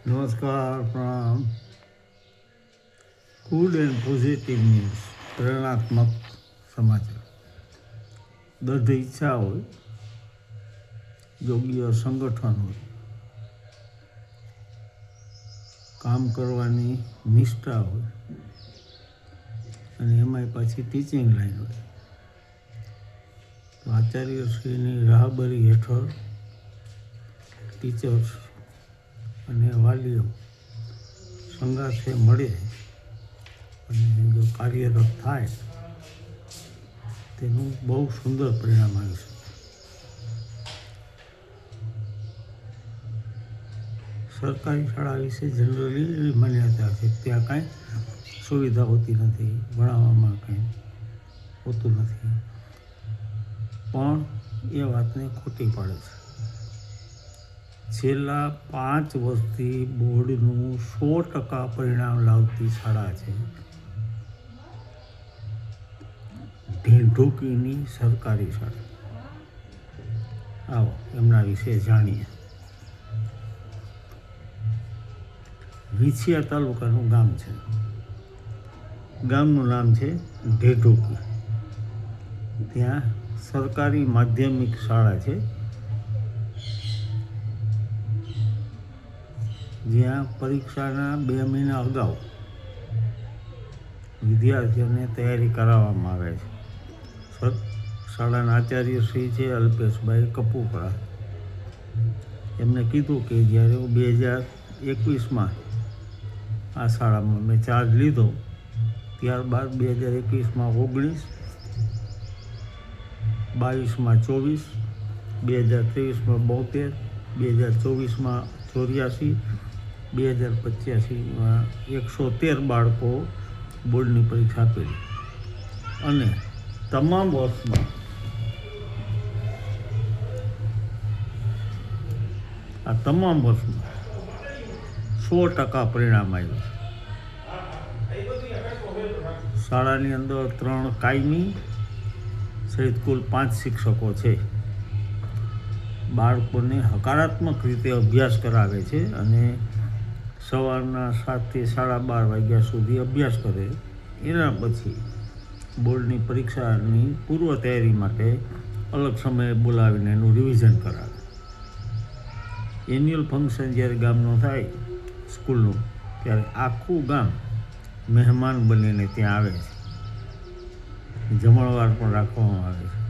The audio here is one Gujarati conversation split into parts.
નમસ્કાર પ્રણામ ગુડ એન્ડ પોઝિટિવ ન્યૂઝ પ્રેરણાત્મક સમાચાર. દઢ ઈચ્છા હોય, યોગ્ય સંગઠન હોય, કામ કરવાની નિષ્ઠા હોય, અને એમાંય પાછી ટીચિંગ લાઈન હોય. તો આચાર્યશ્રીની રાહબરી હેઠળ ટીચર્સ અને વાલીઓ સંગાથે મળે અને જો કાર્યરત થાય, તેનું બહુ સુંદર પરિણામ આવી શકે સરકારી શાળા વિશે જનરલી એવી માન્યતા છે ત્યાં કાંઈ સુવિધા હોતી નથી, ભણાવવામાં કંઈ હોતું નથી. પણ એ વાતને ખોટી પાડે છે. છેલ્લા પાંચ વર્ષથી બોર્ડનું સો ટકા પરિણામ લાવતી શાળા છે. ઢેંઢુકીની સરકારી શાળા. આવો, એમના વિશે જાણીએ. વિછિયા તાલુકાનું ગામ છે. ગામનું નામ છે ઢેઢોકી. ત્યાં સરકારી માધ્યમિક શાળા છે. જ્યાં પરીક્ષાના બે મહિના અગાઉ વિદ્યાર્થીઓને તૈયારી કરાવવામાં આવે છે. શાળાના આચાર્ય શ્રી છે અલ્પેશભાઈ કપૂપરા એમને કીધું કે જ્યારે હું બે હજાર એકવીસમાં આ શાળામાં મેં ચાર્જ લીધો, ત્યારબાદ બે હજાર એકવીસમાં ઓગણીસ, બાવીસમાં ચોવીસ, બે હજાર ત્રેવીસમાં બોતેર, બે હજાર ચોવીસમાં ચોર્યાસી બે હજાર પચ્યાસીમાં એકસો તેર બાળકો બોર્ડની પરીક્ષા આપેલી. અને તમામ વર્ષમાં આ તમામ વર્ષમાં સો ટકા પરિણામ આવ્યું શાળાની અંદર ત્રણ કાયમી, સહિત કુલ પાંચ શિક્ષકો છે. બાળકોને હકારાત્મક રીતે અભ્યાસ કરાવે છે અને સવારના સાતથી સાડા બાર વાગ્યા સુધી અભ્યાસ કરે. એના પછી બોર્ડની પરીક્ષાની પૂર્વ તૈયારી માટે અલગ સમયે બોલાવીને એનું રિવિઝન કરાવે. એન્યુઅલ ફંક્શન જ્યારે ગામનું થાય, સ્કૂલનું, ત્યારે આખું ગામ મહેમાન બનીને ત્યાં આવે છે. જમણવાર પણ રાખવામાં આવે છે.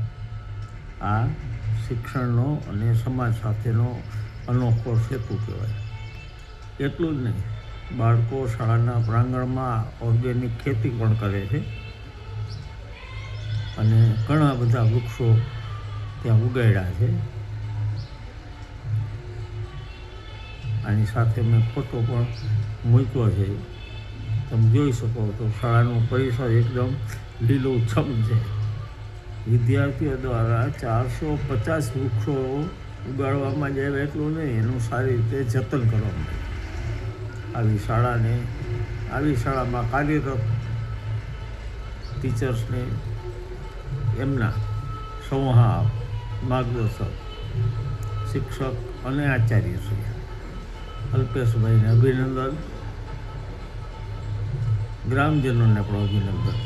આ શિક્ષણનો અને સમાજ સાથેનો અનોખો સેતુ કહેવાય. એટલું જ નહીં. બાળકો શાળાના પ્રાંગણમાં ઓર્ગેનિક ખેતી પણ કરે છે. અને ઘણા બધા વૃક્ષો ત્યાં ઉગાડ્યા છે. આની સાથે મેં ફોટો પણ મૂક્યો છે. તમે જોઈ શકો તો શાળાનો પરિસર એકદમ લીલોછમ છે. વિદ્યાર્થીઓ દ્વારા ચારસો પચાસ વૃક્ષો ઉગાડવામાં જાય એટલું નહીં, એનું સારી રીતે જતન કરવામાં આવે. આવી શાળાને, આવી શાળામાં કાર્યરત ટીચર્સને એમના સંવાહ માર્ગદર્શક, શિક્ષક અને આચાર્ય છે અલ્પેશભાઈને અભિનંદન, ગ્રામજનોને પણ અભિનંદન.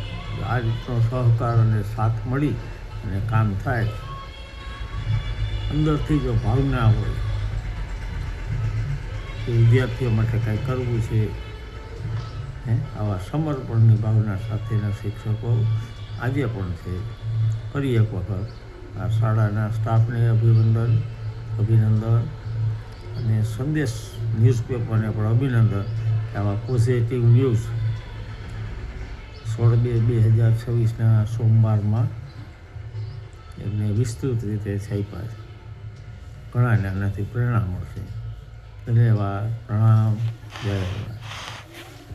આ રીતનો સહકાર અને સાથ મળી અને કામ થાય. અંદરથી જો ભાવના હોય કે વિદ્યાર્થીઓ માટે કાંઈ કરવું છે, હે? આવા સમર્પણની ભાવના સાથેના શિક્ષકો આજે પણ છે. ફરી એક વખત આ શાળાના સ્ટાફને અભિનંદન અભિનંદન અને સંદેશ ન્યૂઝપેપરને પણ અભિનંદન કે આવા પોઝિટિવ ન્યૂઝ સોળ બે બે હજાર છવ્વીસના સોમવારમાં એમને વિસ્તૃત રીતે છાપ્યા છે. ઘણાને આનાથી પ્રેરણા મળશે. ધન્યવાદ પ્રણામ જય